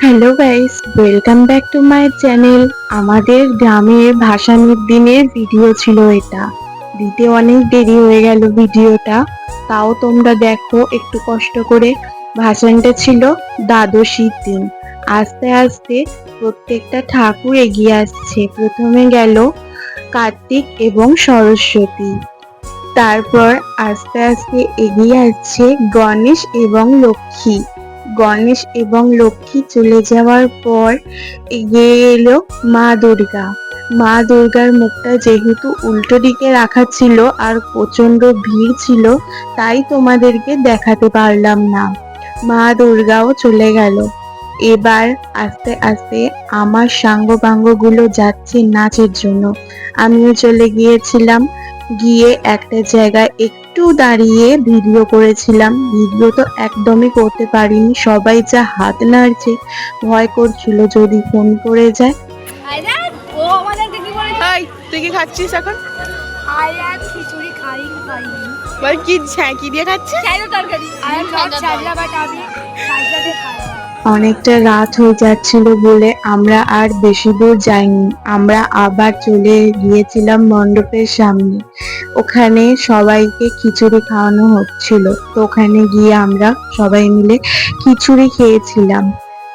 Hello guys welcome back to my channel আমাদের গ্রামের ভাসানির দিনের ভিডিও ছিল এটা। দিতে অনেক দেরি হয়ে গেল ভিডিওটা তাও তোমরা দেখো, একটু কষ্ট করে। ভাসানটা ছিল দ্বাদশীর দিন। আস্তে আস্তে প্রত্যেকটা ঠাকুর এগিয়ে আসছে। প্রথমে গেল কার্তিক এবং সরস্বতী। তারপর আস্তে আস্তে এগিয়ে আসছে গণেশ এবং লক্ষ্মী। গণেশ এবং লক্ষ্মী চলে যাওয়ার পর এগিয়ে এলো মা দুর্গা। মা দুর্গার মুখটা যেহেতু উল্টো দিকে রাখা ছিল আর প্রচণ্ড ভিড় ছিল, তাই তোমাদেরকে দেখাতে পারলাম না। মা দুর্গাও চলে গেল। এবার আস্তে আস্তে আমার সাঙ্গগুলো যাচ্ছে নাচের জন্য। আমিও চলে গিয়েছিলাম। গিয়ে একটা জায়গায় একটু দাঁড়িয়ে ভিডিও করেছিলাম। ভিডিও তো একদমই করতে পারিনি। সবাই যা হাত নাড়ছে ভয় করছিল যদি ফোন করে যায়। তুই কি খাচ্ছিস এখন? খিচুড়ি খাই খাইনি কি হ্যাঁ কি দিয়ে খাচ্ছিস? তরকারি। অনেকটা রাত হয়ে যাচ্ছিল বলে আমরা আর বেশি দূর যাইনি। আমরা আবার চলে গিয়েছিলাম মণ্ডপের সামনে। ওখানে সবাইকে খিচুড়ি খাওয়ানো হচ্ছিল। তো ওখানে গিয়ে আমরা সবাই মিলে খিচুড়ি খেয়েছিলাম।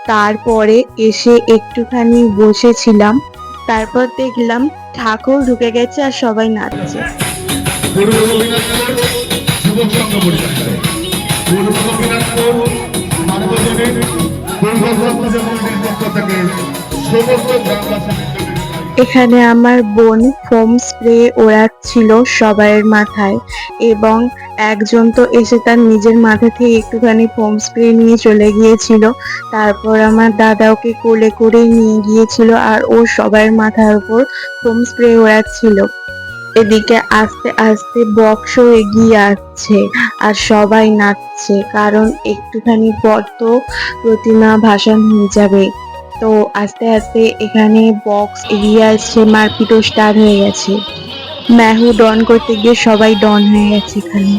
তারপরে এসে একটুখানি বসেছিলাম। তারপর দেখলাম ঠাকুর ঢুকে গেছে আর সবাই নাচছে। এখানে আমার বোন ফোম স্প্রে ওড়াচ্ছিল সবাইয়ের মাথায় এবং একজন তো এসে তার নিজের মাথা থেকে একটুখানি ফোম স্প্রে নিয়ে চলে গিয়েছিল। তারপর আমার দাদা ওকে কোলে করে নিয়ে গিয়েছিল আর ও সবার মাথার উপর ফোম স্প্রে ওড়াচ্ছিল। এদিকে আস্তে আস্তে বক্স এগিয়ে আসছে। আর সবাই নাচছে, কারণ একটুখানি পর তো প্রতিমা ভাসান হয়ে যাবে। তো আস্তে আস্তে এখানে বক্স এগিয়ে আসছে মারপিটও স্টার্ট হয়ে গেছে। মেহু ডন করতে গিয়ে সবাই ডন হয়ে গেছে এখানে।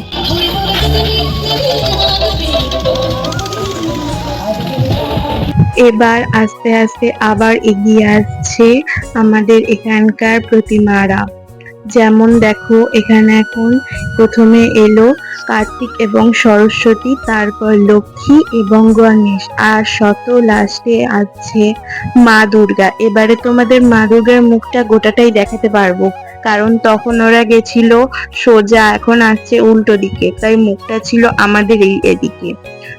এবার আস্তে আস্তে আবার এগিয়ে আসছে আমাদের এখানকার প্রতিমারা। যেমন দেখো, এখানে এখন প্রথমে এলো কার্তিক এবং সরস্বতী, তারপর লক্ষ্মী এবং গণেশ, আর শত লাস্টে আছে মা দুর্গা। এবারে তোমাদের মা দুর্গার মুখটা গোটাটাই দেখাতে পারব, কারণ তখন ওরা গেছিল সোজা, এখন আসছে উল্টো দিকে, তাই মুখটা ছিল আমাদের এই এদিকে।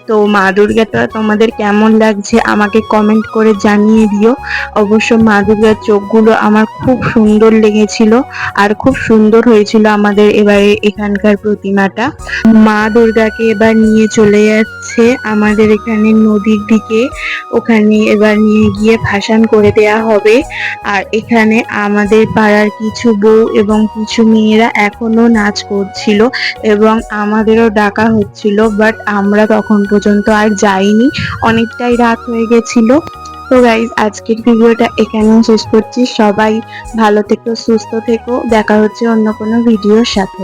তো মা দুর্গাটা তোমাদের কেমন লাগছে আমাকে কমেন্ট করে জানিয়ে দিও। অবশ্য মা দুর্গার চোখগুলো আমার খুব সুন্দর লেগেছিল আর খুব সুন্দর হয়েছিল আমাদের এবারে এখানকার প্রতিমাটা। মা দুর্গাকে এবার নিয়ে চলে যাচ্ছে আমাদের এখানে নদীর দিকে। ওখানে এবার নিয়ে গিয়ে ভাসান করে দেয়া হবে। আর এখানে আমাদের পাড়ার কিছু বউ এবং কিছু মেয়েরা এখনও নাচ করছিল এবং আমাদেরও ডাকা হচ্ছিল বাট আমরা তখন পর্যন্ত আর যাইনি। অনেকটাই রাত হয়ে গেছিল। তো গাইজ আজকের ভিডিওটা এখানেও শেষ করছি। সবাই ভালো থেকো, সুস্থ থেকো। দেখা হচ্ছে অন্য কোনো ভিডিওর সাথে।